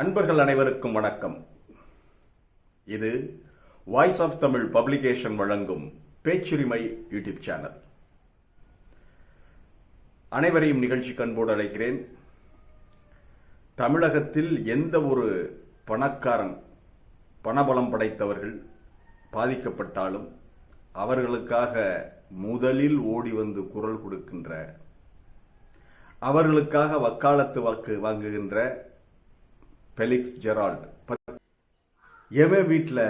அன்பர்கள் அனைவருக்கும் வணக்கம். இது வாய்ஸ் ஆஃப் தமிழ் பப்ளிகேஷன் வழங்கும் பேச்சுரிமை யூடியூப் சேனல். அனைவரையும் நிகழ்ச்சி கண்போடு அழைக்கிறேன். தமிழகத்தில் எந்த ஒரு பணக்காரன் பணபலம் படைத்தவர்கள் பாதிக்கப்பட்டாலும் அவர்களுக்காக முதலில் ஓடி வந்து குரல் கொடுக்கின்ற அவர்களுக்காக வக்காலத்து வாக்கு வாங்குகின்ற பெலிக்ஸ் ஜெரால்ட் எவன் வீட்டில்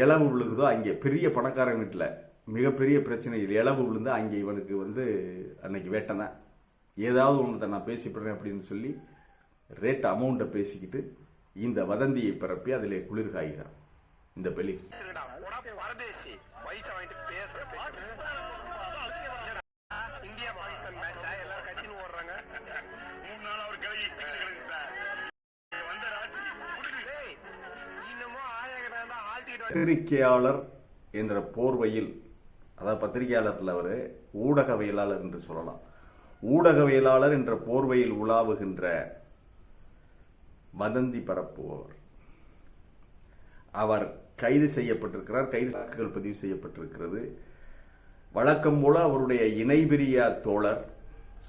இளவு விழுகுதோ அங்கே பெரிய பணக்காரன் வீட்டில் மிகப்பெரிய பிரச்சனைகள் இளவு விழுந்து அங்கே இவனுக்கு வந்து அன்னைக்கு வேட்டை தான். ஏதாவது ஒன்றுத்தை நான் பேசிப்படுறேன் அப்படின்னு சொல்லி ரேட் அமௌண்ட்டை பேசிக்கிட்டு இந்த வதந்தியை பரப்பி அதில் குளிர்காய்கிறான் இந்த பெலிக்ஸ் இந்தியா பாகிஸ்தான் மேட்ச் எல்லாரும் கட்சின்னு ஓடுறாங்க. மூணு நாள் அவர் பத்திரிகையாளர் என்ற போர்வையில் அதாவது பத்திரிகையாளர்ல அவர் ஊடகவியலாளர் என்று சொல்லலாம். ஊடகவியலாளர் என்ற போர்வையில் உலாவுகின்ற வதந்தி பரப்புபவர் அவர் கைது செய்யப்பட்டிருக்கிறார் கைது சாக்குகள் பதிவு செய்யப்பட்டிருக்கிறது. வழக்கம் போல அவருடைய இணைபிரியா தோழர்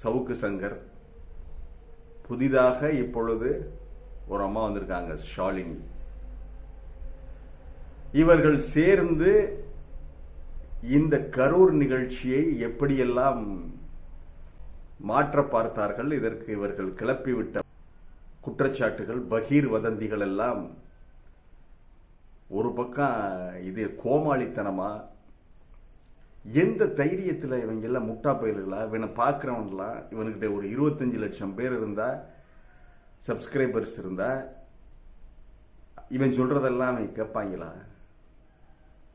சவுக்கு சங்கர் புதிதாக இப்பொழுது ஒரு அம்மா வந்திருக்காங்க ஷாலினி. இவர்கள் சேர்ந்து இந்த கரூர் நிகழ்ச்சியை எப்படியெல்லாம் மாற்ற பார்த்தார்கள் இதற்கு இவர்கள் கிளப்பிவிட்ட குற்றச்சாட்டுகள் பகீர் வதந்திகள் எல்லாம் ஒரு பக்கம் இது கோமாளித்தனமா? எந்த தைரியத்தில் இவங்க எல்லாம் முட்டா பயிர்களா இவனை பார்க்குறவன்லாம் இவனுக்கிட்ட ஒரு இருபத்தஞ்சு லட்சம் பேர் இருந்தா சப்ஸ்கிரைபர்ஸ் இருந்தா இவன் சொல்றதெல்லாம் அவன் கேட்பாங்களா?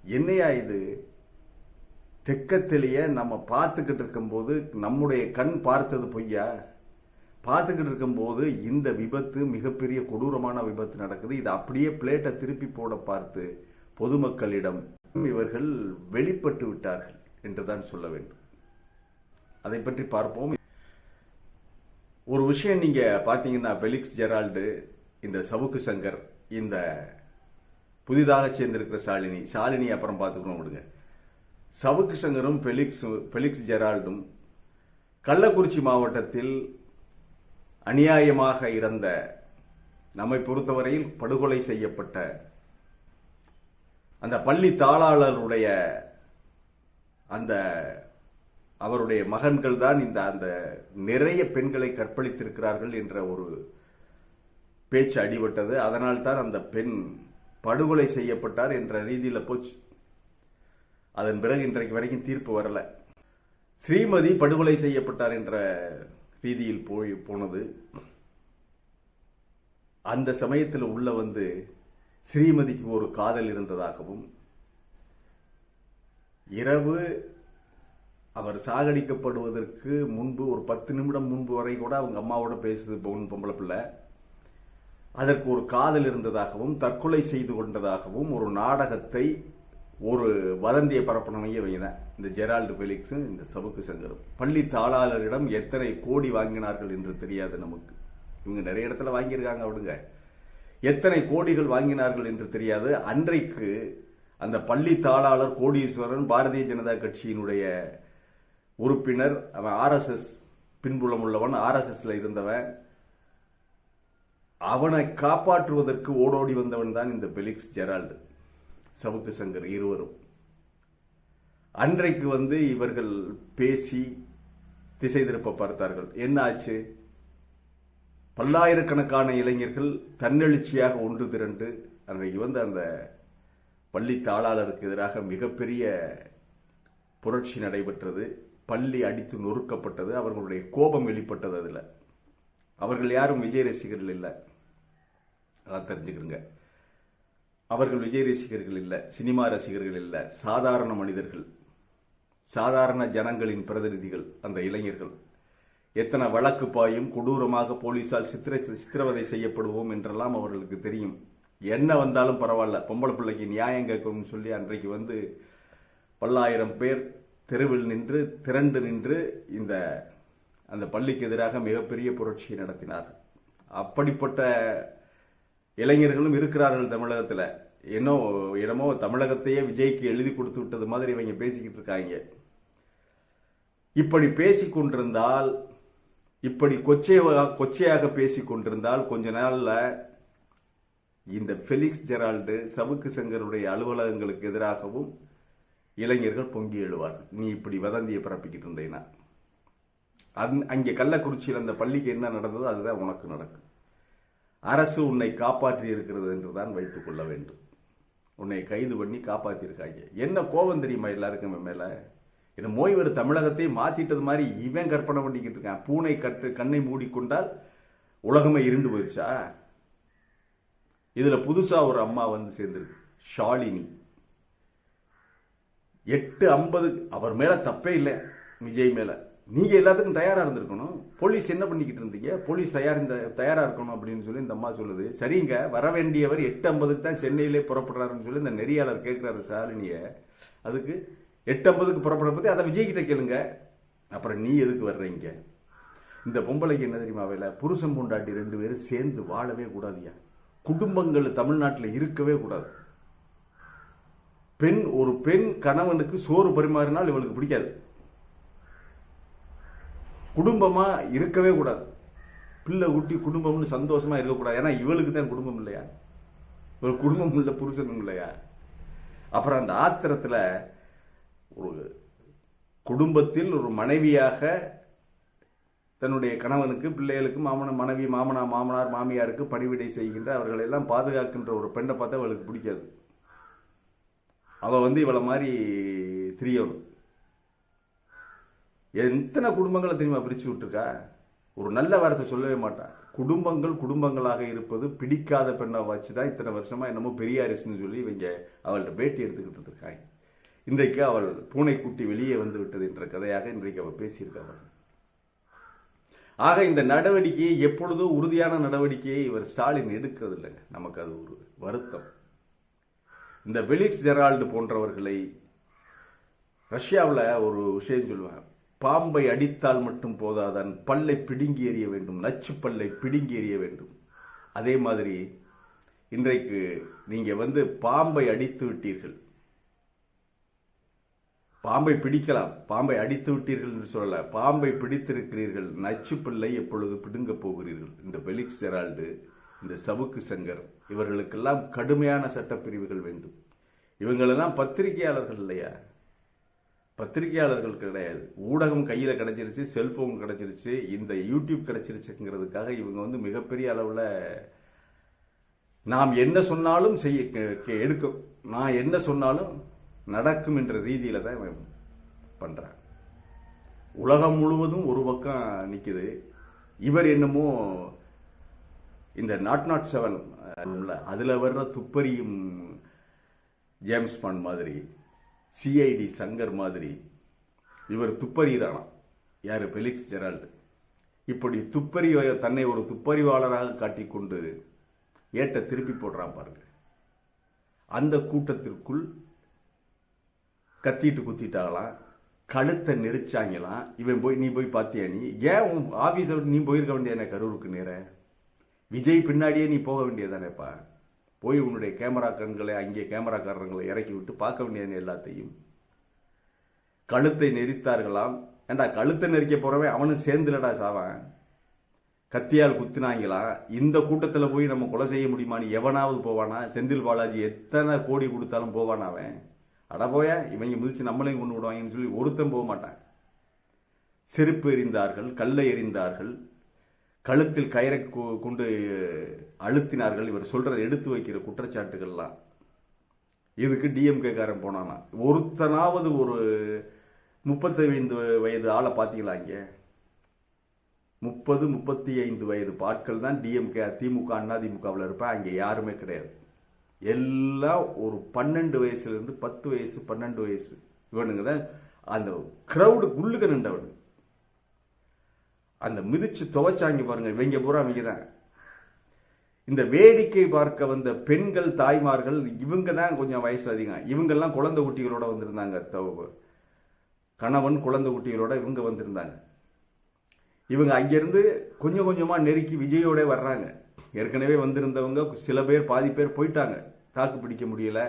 என்னையா இது? தெக்கத்திலேயே நம்ம பார்த்துக்கிட்டு இருக்கும்போது நம்முடைய கண் பார்த்தது பொய்யா? பார்த்துக்கிட்டு இருக்கும்போது இந்த விபத்து மிகப்பெரிய கொடூரமான விபத்து நடக்குது. இது அப்படியே பிளேட்டை திருப்பி போட பார்த்து பொதுமக்களிடம் இவர்கள் வெளிப்பட்டு விட்டார்கள் என்றுதான் சொல்ல வேண்டும். அதை பற்றி பார்ப்போம். ஒரு விஷயம் நீங்க பார்த்தீங்கன்னா பெலிக்ஸ் ஜெரால்டு இந்த சவுக்கு சங்கர் இந்த புதிதாக சேர்ந்திருக்கிற ஷாலினி. ஷாலினி அப்புறம் பார்த்துக்கணும் விடுங்க. சவுக்கு சங்கரும் பெலிக்ஸ் பெலிக்ஸ் ஜெரால்டும் கள்ளக்குறிச்சி மாவட்டத்தில் அநியாயமாக இறந்த நம்மை பொறுத்தவரையில் படுகொலை செய்யப்பட்ட அந்த பள்ளி தாளாளருடைய அந்த அவருடைய மகன்கள் தான் இந்த அந்த நிறைய பெண்களை கற்பழித்திருக்கிறார்கள் என்ற ஒரு பேச்சு அடிபட்டது. அதனால் தான் அந்த பெண் படுகொலை செய்யப்பட்டார் என்ற ரீதியில் போச்சு. அதன் பிறகு இன்றைக்கு வரைக்கும் தீர்ப்பு வரல. ஸ்ரீமதி படுகொலை செய்யப்பட்டார் என்ற ரீதியில் போய் போனது அந்த சமயத்தில் உள்ள வந்து ஸ்ரீமதிக்கு ஒரு காதல் இருந்ததாகவும் இரவு அவர் சாகடிக்கப்படுவதற்கு முன்பு ஒரு பத்து நிமிடம் முன்பு வரை கூட அவங்க அம்மாவோட பேசுது பொன் பொம்பளை பிள்ளை. அதற்கு ஒரு காதல் இருந்ததாகவும் தற்கொலை செய்து கொண்டதாகவும் ஒரு நாடகத்தை ஒரு வதந்தியை பரப்பணமையே வைதான் இந்த ஜெரால்டு பெலிக்ஸும் இந்த சவுக்கு சங்கரும். பள்ளி தாளாளரிடம் எத்தனை கோடி வாங்கினார்கள் என்று தெரியாது நமக்கு. இவங்க நிறைய இடத்துல வாங்கியிருக்காங்க விடுங்க எத்தனை கோடிகள் வாங்கினார்கள் என்று தெரியாது. அன்றைக்கு அந்த பள்ளி தாளாளர் கோடீஸ்வரன் பாரதிய ஜனதா கட்சியினுடைய உறுப்பினர் அவன் ஆர்எஸ்எஸ் பின்புலம் உள்ளவன் ஆர்எஸ்எஸ்ல இருந்தவன் அவனை காப்பாற்றுவதற்கு ஓடோடி வந்தவன் தான் இந்த பெலிக்ஸ் ஜெரால்டு. சவுக்கு சங்கர் இருவரும். அன்றைக்கு வந்து இவர்கள் பேசி திசை திருப்ப பார்த்தார்கள். என்ன ஆச்சு பல்லாயிரக்கணக்கான இளைஞர்கள் தன்னெழுச்சியாக ஒன்று திரண்டு அன்றைக்கு வந்து அந்த பள்ளி தாளாளருக்கு எதிராக மிகப்பெரிய புரட்சி நடைபெற்றது. பள்ளி அடித்து நொறுக்கப்பட்டது. அவர்களுடைய கோபம் வெளிப்பட்டது அதில். அவர்கள் யாரும் விஜய் ரசிகர்கள் இல்லை. அதான் தெரிஞ்சுக்கிறங்க. அவர்கள் விஜய் ரசிகர்கள் இல்லை சினிமா ரசிகர்கள் இல்லை சாதாரண மனிதர்கள் சாதாரண ஜனங்களின் பிரதிநிதிகள் அந்த இளைஞர்கள். எத்தனை வழக்கு பாயும் கொடூரமாக போலீசால் சித்திர சித்திரவதை செய்யப்படுவோம் என்றெல்லாம் அவர்களுக்கு தெரியும். என்ன வந்தாலும் பரவாயில்ல பொம்பளை பிள்ளைக்கு நியாயம் கேட்கணும்னு சொல்லி அன்றைக்கு வந்து பல்லாயிரம் பேர் தெருவில் நின்று திரண்டு நின்று இந்த அந்த பள்ளிக்கு எதிராக மிகப்பெரிய புரட்சியை நடத்தினார் அப்படிப்பட்ட இளைஞர்களும் இருக்கிறார்கள் தமிழகத்தில். என்னோ என்னமோ தமிழகத்தையே விஜய்க்கு எழுதி கொடுத்து விட்டது மாதிரி இவங்க பேசிக்கிட்டு இருக்காங்க. இப்படி பேசிக் கொண்டிருந்தால் இப்படி கொச்சையாக கொச்சையாக பேசிக் கொண்டிருந்தால் கொஞ்ச நாளில் இந்த ஃபெலிக்ஸ் ஜெரால்டு சவுக்கு சங்கருடைய அலுவலகங்களுக்கு எதிராகவும் இளைஞர்கள் பொங்கி எழுவார் நீ இப்படி வதந்தியை பரப்பிக்கிட்டு இருந்தேன்னா அந் அங்கே கள்ளக்குறிச்சியில் அந்த பள்ளிக்கு என்ன நடந்ததோ அதுதான் உனக்கு நடக்கும். அரசு உன்னை காப்பாற்றி இருக்கிறது என்றுதான் வைத்துக் கொள்ள வேண்டும். உன்னை கைது பண்ணி காப்பாத்திருக்காங்க என்ன கோபம் தெரியுமா எல்லாருக்கும் மேலே? என்ன மோய்வர் தமிழகத்தை மாத்திட்டது மாதிரி இவன் கற்பனை பண்ணிக்கிட்டு இருக்கான். பூனை கற்று கண்ணை மூடிக்கொண்டால் உலகமே இருண்டு போயிடுச்சா இதில் புதுசாக ஒரு அம்மா வந்து சேர்ந்துருக்கு. ஷாலினி. எட்டு ஐம்பது அவர் மேலே தப்பே இல்லை. விஜய் மேலே. நீங்க எல்லாத்துக்கும் தயாரா இருந்திருக்கணும். போலீஸ் என்ன பண்ணிக்கிட்டு இருந்தீங்க? போலீஸ் தயார் இந்த தயாரா இருக்கணும் அப்படின்னு சொல்லி இந்த அம்மா சொல்லுது. சரிங்க வர வேண்டியவர் எட்டு ஐம்பதுக்கு தான் சென்னையிலே புறப்படுறாருன்னு சொல்லி இந்த நெறியாளர் கேட்கிறாரு ஷாலினிய அதுக்கு எட்டு ஐம்பதுக்கு புறப்பட பத்தி அதை விஜய் கிட்ட கேளுங்க. அப்புறம் நீ எதுக்கு வர்றீங்க? இந்த பொம்பளைக்கு என்ன தெரியுமா வேலை? புருஷன் பொண்டாட்டி ரெண்டு பேரும் சேர்ந்து வாழவே கூடாதுயா குடும்பங்கள் தமிழ்நாட்டில் இருக்கவே கூடாது. பெண் ஒரு பெண் கணவனுக்கு சோறு பரிமாறினால் இவளுக்கு பிடிக்காது. குடும்பமா இருக்கவே கூடாது. பிள்ளை குட்டி குடும்பம்னு சந்தோஷமா இருக்கக்கூடாது. ஏன்னா இவளுக்கு தான் குடும்பம் இல்லையா? ஒரு குடும்பம் இல்லை புருஷனும் இல்லையா? அப்புறம் அந்த ஆத்திரத்தில் ஒரு குடும்பத்தில் ஒரு மனைவியாக தன்னுடைய கணவனுக்கு பிள்ளைகளுக்கு மாமன மனைவி மாமனா மாமனார் மாமியாருக்கு பணிவிடை செய்கின்ற அவர்களை எல்லாம் பாதுகாக்கின்ற ஒரு பெண்ணை பார்த்தா அவளுக்கு பிடிக்காது. அவள் வந்து இவளை மாதிரி திரியணும். எத்தனை குடும்பங்களை தெரியுமா பிரிச்சு விட்டுருக்கா? ஒரு நல்ல வார்த்தை சொல்லவே மாட்டான். குடும்பங்கள் குடும்பங்களாக இருப்பது பிடிக்காத பெண்ணை வச்சு தான் இத்தனை வருஷமா என்னமோ பெரியாரிசுன்னு சொல்லி இவங்க அவள்கிட்ட பேட்டி எடுத்துக்கிட்டு இருக்காங்க. இன்றைக்கு அவள் பூனைக்குட்டி வெளியே வந்து விட்டது என்ற கதையாக இன்றைக்கு அவள் பேசியிருக்காள். ஆக இந்த நடவடிக்கையை எப்பொழுதும் உறுதியான நடவடிக்கையை இவர் ஸ்டாலின் எடுக்கிறது இல்லைங்க நமக்கு அது ஒரு வருத்தம். இந்த பெலிக்ஸ் ஜெரால்டு போன்றவர்களை ரஷ்யாவில் ஒரு விஷயம் சொல்லுவாங்க. பாம்பை அடித்தால் மட்டும் போதாதான் பல்லை பிடுங்கி எறிய வேண்டும் நச்சு பல்லை பிடுங்கி எறிய வேண்டும். அதே மாதிரி இன்றைக்கு நீங்க வந்து பாம்பை அடித்து விட்டீர்கள். பாம்பை பிடிக்கலாம் பாம்பை அடித்து விட்டீர்கள் என்று சொல்லல பாம்பை பிடித்திருக்கிறீர்கள் நச்சு பிள்ளை எப்பொழுது பிடுங்க போகிறீர்கள் இந்த பெலிக்ஸ் ஜெரால்டு இந்த சவுக்கு சங்கர் இவர்களுக்கெல்லாம் கடுமையான சட்டப்பிரிவுகள் வேண்டும். இவங்களெல்லாம் பத்திரிகையாளர்கள் இல்லையா? பத்திரிகையாளர்கள் கிடையாது. ஊடகம் கையில் கிடைச்சிருச்சு செல்போன் கிடைச்சிருச்சு இந்த யூடியூப் கிடைச்சிருச்சுங்கிறதுக்காக இவங்க வந்து மிகப்பெரிய அளவில் நாம் என்ன சொன்னாலும் செய்ய கே- எடுக்கும் நான் என்ன சொன்னாலும் நடக்கும் என்ற ரீதியில் தான் இவன் உலகம் முழுவதும் ஒரு பக்கம் நிற்குது இவர் என்னமோ இந்த நாட் நாட் செவன் அதில் வர்ற துப்பறியும் ஜேம்ஸ் பாண்ட் மாதிரி சிஐடி சங்கர் மாதிரி இவர் துப்பறிதானாம் யார்? Felix Gerald. இப்படி துப்பறி தன்னை ஒரு துப்பறிவாளராக காட்டிக்கொண்டு ஏட்ட திருப்பி போடுறான் பாருங்க. அந்த கூட்டத்திற்குள் கத்திட்டு குத்திட்டாங்களாம். கழுத்தை நெரிச்சாங்களாம். இவன் போய் நீ போய் பார்த்தியா நீ? ஏன் உன் ஆஃபீஸர் நீ போயிருக்க வேண்டியதானே? கரூருக்கு நேர? விஜய் பின்னாடியே நீ போக வேண்டியதானேப்பா? போய் உன்னுடைய கேமரா கண்களை அங்கே கேமராக்காரர்களை இறக்கி விட்டு பார்க்க வேண்டியது எல்லாத்தையும். கழுத்தை நெரித்தார்களாம். ஏண்டா கழுத்தை நெரிக்க போகிறவன் அவனும் சேர்ந்துலடா சாவான். கத்தியால் குத்தினாங்களா? இந்த கூட்டத்தில் போய் நம்ம கொலை செய்ய முடியுமான்னு எவனாவது போவானா? செந்தில் பாலாஜி எத்தனை கோடி கொடுத்தாலும் போவானா அவன்? அட போய இவங்க முதிச்சு நம்மளையும் கொண்டு விடுவாங்கன்னு சொல்லி ஒருத்தன் போக மாட்டான். செருப்பு எறிந்தார்கள் கல்லை எறிந்தார்கள் கழுத்தில் கயிறை கொ- கொண்டு அழுத்தினார்கள். இவர் சொல்றதை எடுத்து வைக்கிற குற்றச்சாட்டுகள்லாம். இதுக்கு டிஎம்கேக்காரன் போனானா. ஒருத்தனாவது ஒரு முப்பத்தைந்து வயது ஆளை பார்த்தீங்களா இங்கே? முப்பது முப்பத்தி ஐந்து வயது பாட்கள் தான் டிஎம்கே திமுக அதிமுகவில் இருப்பேன் அங்கே யாருமே கிடையாது. எல்லாம் ஒரு பன்னெண்டு வயசுலேருந்து பத்து வயசு பன்னெண்டு வயசு. இவனுங்க தான் அந்த க்ரௌடு உள்ளுக்க நின்றவன். அந்த மிதிச்சு துவைச்சாங்க பாருங்க இவங்க பூரா இவங்க தான் இந்த வேடிக்கை பார்க்க வந்த பெண்கள் தாய்மார்கள் இவங்க தான் கொஞ்சம் வயசு அதிகம். இவங்கெல்லாம் குழந்தை குட்டிகளோட வந்திருந்தாங்க கணவன் குழந்தை குட்டிகளோட இவங்க வந்திருந்தாங்க. இவங்க அங்கிருந்து கொஞ்சம் கொஞ்சமா நெருக்கி விஜயோட வர்றாங்க. ஏற்கனவே வந்திருந்தவங்க சில பேர் பாதி பேர் போயிட்டாங்க. தாக்கு பிடிக்க முடியல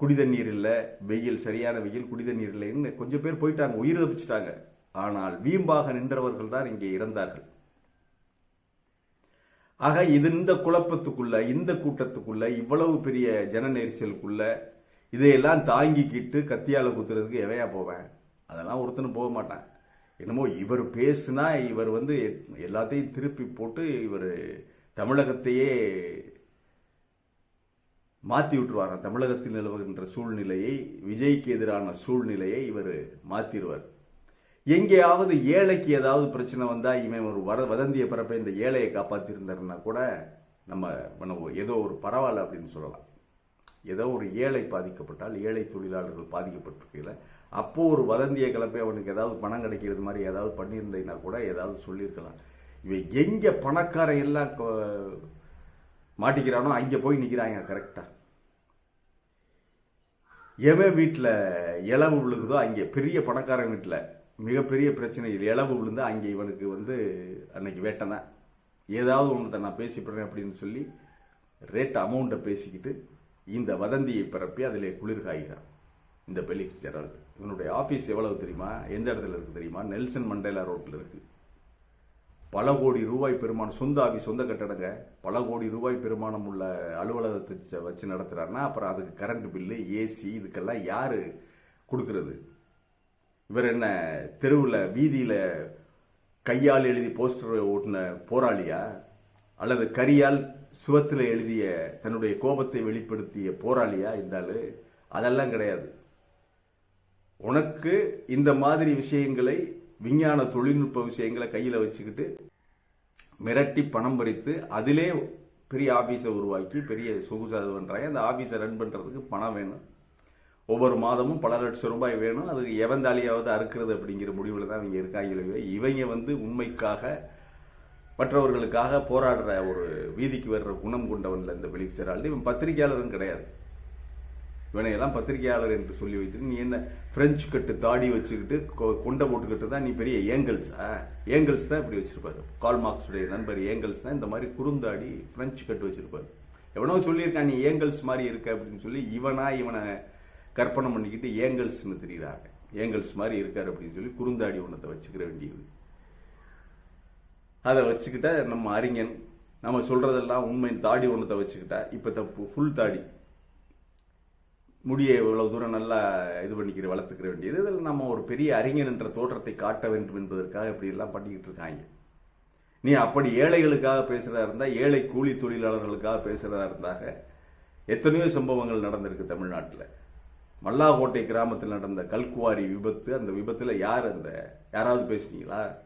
குடி தண்ணீர் இல்லை வெயில் சரியான வெயில் குடி தண்ணீர் இல்லைன்னு கொஞ்சம் பேர் போயிட்டாங்க உயிர் தப்பிச்சிட்டாங்க. ஆனால் வீம்பாக நின்றவர்கள் தான் இங்கே இறந்தார்கள். ஆக இது இந்த குழப்பத்துக்குள்ள இந்த கூட்டத்துக்குள்ள இவ்வளவு பெரிய ஜன நெரிசலுக்குள்ள இதையெல்லாம் தாங்கிக்கிட்டு கத்தியால குத்துறதுக்கு எவையா போவேன்? அதெல்லாம் ஒருத்தனும் போக மாட்டான். என்னமோ இவர் பேசுனா இவர் வந்து எல்லாத்தையும் திருப்பி போட்டு இவர் தமிழகத்தையே மாற்றி விட்டுருவாராம். தமிழகத்தில் நிலவுகின்ற சூழ்நிலையை விஜய்க்கு எதிரான சூழ்நிலையை இவர் மாற்றிடுவார் எங்கேயாவது ஏழைக்கு ஏதாவது பிரச்சனை வந்தால் இவன் ஒரு வர வதந்திய பிறப்ப இந்த ஏழையை காப்பாற்றிருந்தாருன்னா கூட நம்ம நம்ம ஏதோ ஒரு பரவாயில்ல அப்படின்னு சொல்லலாம். ஏதோ ஒரு ஏழை பாதிக்கப்பட்டால் ஏழை தொழிலாளர்கள் பாதிக்கப்பட்டிருக்கையில் அப்போது ஒரு வதந்தியை கிளப்பி அவனுக்கு ஏதாவது பணம் கிடைக்கிறது மாதிரி ஏதாவது பண்ணியிருந்தீங்கன்னா கூட ஏதாவது சொல்லியிருக்கலாம். இவன் எங்கே பணக்காரன் எல்லாம் மாட்டிக்கிறானோ அங்கே போய் நிற்கிறாங்க கரெக்டாக எவன் வீட்டில் இளவு விழுகுதோ அங்கே பெரிய பணக்காரன் வீட்டில் மிகப்பெரிய பிரச்சனையில் இளவு விழுந்து அங்கே இவனுக்கு வந்து அன்னைக்கு வேட்டம் தான் ஏதாவது ஒன்றத்தை நான் பேசிப்படுறேன் அப்படின்னு சொல்லி ரேட் அமௌண்ட்டை பேசிக்கிட்டு இந்த வதந்தியை பரப்பி அதில் குளிர் காய்கிறான். இந்த பெலிக்ஸ் ஜெரால்டு இவனுடைய ஆஃபீஸ் எவ்வளவு தெரியுமா? எந்த இடத்துல இருக்கு தெரியுமா? நெல்சன் மண்டேலா ரோட்டில் இருக்கு. பல கோடி ரூபாய் பெருமானம் சொந்த ஆவி சொந்த கட்டடங்க. பல கோடி ரூபாய் பெருமானம் உள்ள அலுவலகத்தை வச்சு- வச்சு அப்புறம் அதுக்கு கரண்ட் பில்லு ஏசி இதுக்கெல்லாம் யார் கொடுக்கறது? இவர் என்ன தெருவில் வீதியில் கையால் எழுதி போஸ்டர் ஓட்டின போராளியா? அல்லது கரியால் சுவத்தில் எழுதிய தன்னுடைய கோபத்தை வெளிப்படுத்திய போராளியா இருந்தாலும் அதெல்லாம் கிடையாது. உனக்கு இந்த மாதிரி விஷயங்களை விஞ்ஞான தொழில்நுட்ப விஷயங்களை கையில் வச்சுக்கிட்டு மிரட்டி பணம் பறித்து அதிலே பெரிய ஆபீஸை உருவாக்கி பெரிய சொகுசு அது பண்ணுறாங்க அந்த ஆபீஸை ரன் பண்ணுறதுக்கு பணம் வேணும். ஒவ்வொரு மாதமும் பல லட்சம் ரூபாய் வேணும். அது எவந்தாலியாவது அறுக்கிறது அப்படிங்கிற முடிவில் தான் இவங்க இருக்காங்க இவங்க வந்து உண்மைக்காக மற்றவர்களுக்காக போராடுற ஒரு வீதிக்கு வர்ற குணம் கொண்டவன்ல இந்த வெளி சேராள் இவன் பத்திரிகையாளரும் கிடையாது. இவனையெல்லாம் பத்திரிகையாளர் என்று சொல்லி வைத்து நீ என்ன பிரெஞ்சு கட்டு தாடி வச்சுக்கிட்டு கொ- கொண்டை போட்டுக்கிட்டு தான் நீ பெரிய ஏங்கல்ஸா ஏங்கல்ஸ் தான் இப்படி வச்சிருப்பாரு. கால் மார்க்ஸுடைய நண்பர் ஏங்கல்ஸ் தான் இந்த மாதிரி குறுந்தாடி பிரெஞ்சு கட்டு வச்சிருப்பாரு. எவனோ சொல்லியிருக்கான் நீ ஏங்கல்ஸ் மாதிரி இருக்க அப்படின்னு சொல்லி இவனா இவனை கற்பனை பண்ணிக்கிட்டு ஏங்கல்ஸ்னு தெரியுறாங்க. ஏங்கல்ஸ் மாதிரி இருக்கார் அப்படின்னு சொல்லி குறுந்தாடி ஒன்றத்தை வச்சுக்கிற வேண்டியது. அதை வச்சுக்கிட்டா நம்ம அறிஞன் நம்ம சொல்கிறதெல்லாம் உண்மை தாடி ஒன்றத்தை வச்சுக்கிட்டா இப்போ தப்பு ஃபுல் தாடி. முடியை இவ்வளோ தூரம் நல்லா இது பண்ணிக்கிற வளர்த்துக்கிற வேண்டியது. இதில் நம்ம ஒரு பெரிய அறிஞன் என்ற தோற்றத்தை காட்ட வேண்டும் என்பதற்காக இப்படி எல்லாம் பண்ணிக்கிட்டு இருக்காங்க. நீ அப்படி ஏழைகளுக்காக பேசுகிறதா இருந்தால் ஏழை கூலி தொழிலாளர்களுக்காக பேசுகிறதா இருந்தாக எத்தனையோ சம்பவங்கள் நடந்திருக்கு தமிழ்நாட்டில். மல்லாக்கோட்டை கிராமத்தில் நடந்த கல்குவாரி விபத்து அந்த விபத்தில் யார் அந்த யாராவது பேசுனீங்களா?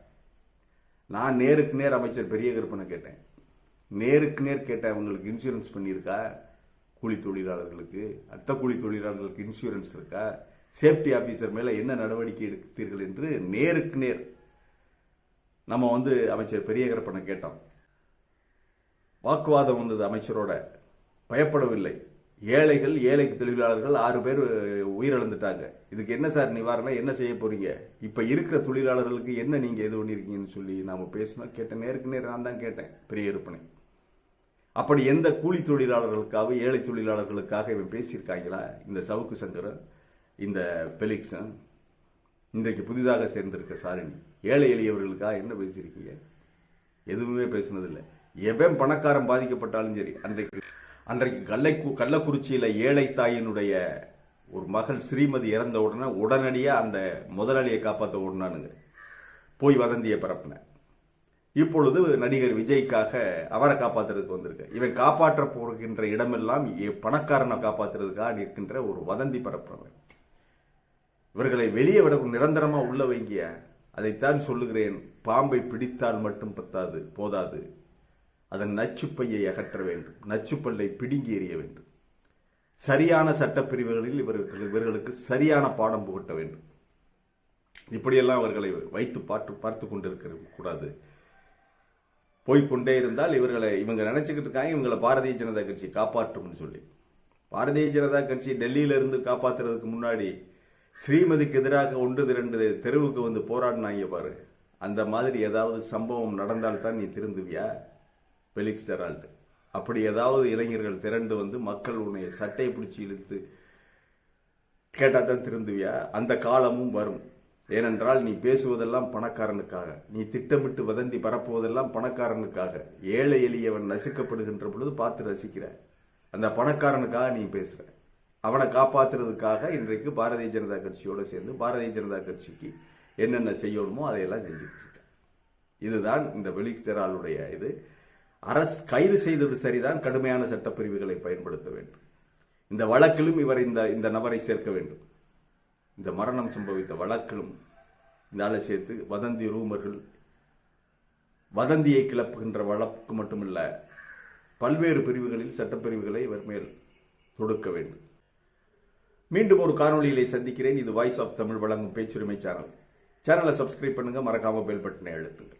நான் நேருக்கு நேர் அமைச்சர் பெரிய கருப்பனை கேட்டேன். நேருக்கு நேர் கேட்டேன் அவங்களுக்கு இன்சூரன்ஸ் பண்ணியிருக்கா? கூலி தொழிலாளர்களுக்கு அத்த கூலி தொழிலாளர்களுக்கு இன்சூரன்ஸ் இருக்கா? சேஃப்டி ஆஃபீஸர் மேலே என்ன நடவடிக்கை எடுத்தீர்கள் என்று நேருக்கு நேர் நம்ம வந்து அமைச்சர் பெரிய கருப்பனை கேட்டோம். வாக்குவாதம் வந்தது அமைச்சரோட பயப்படவில்லை. ஏழைகள் ஏழை தொழிலாளர்கள் ஆறு பேர் உயிரிழந்துட்டாங்க. இதுக்கு என்ன சார் நிவாரணம்? என்ன செய்ய போறீங்க? இப்ப இருக்கிற தொழிலாளர்களுக்கு என்ன நீங்க இது பண்ணிருக்கீங்கன்னு சொல்லி நாம பேசினோம் கேட்டேன் நேருக்கு நேர் நான் தான் கேட்டேன் பெரிய இருப்பனை அப்படி எந்த கூலி தொழிலாளர்களுக்காக ஏழை தொழிலாளர்களுக்காக இவன் பேசியிருக்காங்களா? இந்த சவுக்கு சங்கரன் இந்த பெலிக்ஸன் இன்றைக்கு புதிதாக சேர்ந்திருக்க சாரினி ஏழை எளியவர்களுக்காக என்ன பேசியிருக்கீங்க? எதுவுமே பேசுனதில்லை. எவன் பணக்காரன் பாதிக்கப்பட்டாலும் சரி அன்றைக்கு அன்றைக்கு கல்லை கள்ளக்குறிச்சியில் ஏழை தாயினுடைய ஒரு மகள் ஸ்ரீமதி இறந்த உடனே உடனடியாக அந்த முதலாளியை காப்பாற்ற ஓடினானுங்க. போய் வதந்தியை பரப்பினேன் இப்பொழுது நடிகர் விஜய்க்காக அவரை காப்பாற்றுறதுக்கு வந்திருக்கேன் இவன் காப்பாற்ற போகின்ற இடமெல்லாம் பணக்காரனை காப்பாற்றுறதுக்காக நிற்கின்ற ஒரு வதந்தி பரப்புறவன். இவர்களை வெளியே விட நிரந்தரமாக உள்ள வைங்கிய அதைத்தான் சொல்லுகிறேன். பாம்பை பிடித்தால் மட்டும் பத்தாது போதாது. அதன் நச்சுப்பையை அகற்ற வேண்டும். நச்சுப்பல்லை பிடுங்கி எறிய வேண்டும். சரியான சட்டப்பிரிவுகளில் இவர்களுக்கு இவர்களுக்கு சரியான பாடம் புகட்ட வேண்டும். இப்படியெல்லாம் அவர்களை வைத்து பார்த்து பார்த்து கொண்டிருக்க கூடாது. போய்க்கொண்டே இருந்தால் இவர்களை இவங்க நினைச்சுக்கிட்டு இருக்காங்க இவங்களை பாரதிய ஜனதா கட்சி காப்பாற்றும்னு சொல்லி. பாரதிய ஜனதா கட்சி டெல்லியிலிருந்து காப்பாற்றுறதுக்கு முன்னாடி ஸ்ரீமதிக்கு எதிராக ஒன்று திரண்டு தெருவுக்கு வந்து போராடினாங்க பாரு. அந்த மாதிரி ஏதாவது சம்பவம் நடந்தால் தான் நீ திருந்துவியா? பெலிக்ஸ் ஜெரால்டு அப்படி ஏதாவது இளைஞர்கள் திரண்டு வந்து மக்கள் உன்னை சட்டையை பிடிச்சி இழுத்து கேட்டால் தான் திருந்துவியா? அந்த காலமும் வரும். ஏனென்றால் நீ பேசுவதெல்லாம் பணக்காரனுக்காக. நீ திட்டமிட்டு வதந்தி பரப்புவதெல்லாம் பணக்காரனுக்காக. ஏழை எளியவன் நசுக்கப்படுகின்ற பொழுது பார்த்து ரசிக்கிற. அந்த பணக்காரனுக்காக நீ பேசுற. அவனை காப்பாத்துறதுக்காக இன்றைக்கு பாரதிய ஜனதா கட்சியோடு சேர்ந்து பாரதிய ஜனதா கட்சிக்கு என்னென்ன செய்யணுமோ அதையெல்லாம் செஞ்சுட்டு இருக்க. இதுதான் இந்த பெலிக்ஸ் இது. அரசு கைது செய்தது சரிதான். கடுமையான சட்டப்பிரிவுகளை பயன்படுத்த வேண்டும். இந்த வழக்கிலும் இவர் இந்த இந்த நபரை சேர்க்க வேண்டும். இந்த மரணம் சம்பவித்த வழக்கிலும் இந்த ஆளை சேர்த்து வதந்தி ரூமர்கள் வதந்தியை கிளப்புகின்ற வழக்கு மட்டுமல்ல பல்வேறு பிரிவுகளில் சட்டப்பிரிவுகளை இவர் மேல் தொடுக்க வேண்டும். மீண்டும் ஒரு காணொளியிலே சந்திக்கிறேன். இது வாய்ஸ் ஆஃப் தமிழ் வழங்கும் பேச்சுரிமை சேனல் சேனலை சப்ஸ்கிரைப் பண்ணுங்க. மறக்காம பெல் பட்டனை அழுத்துங்கள்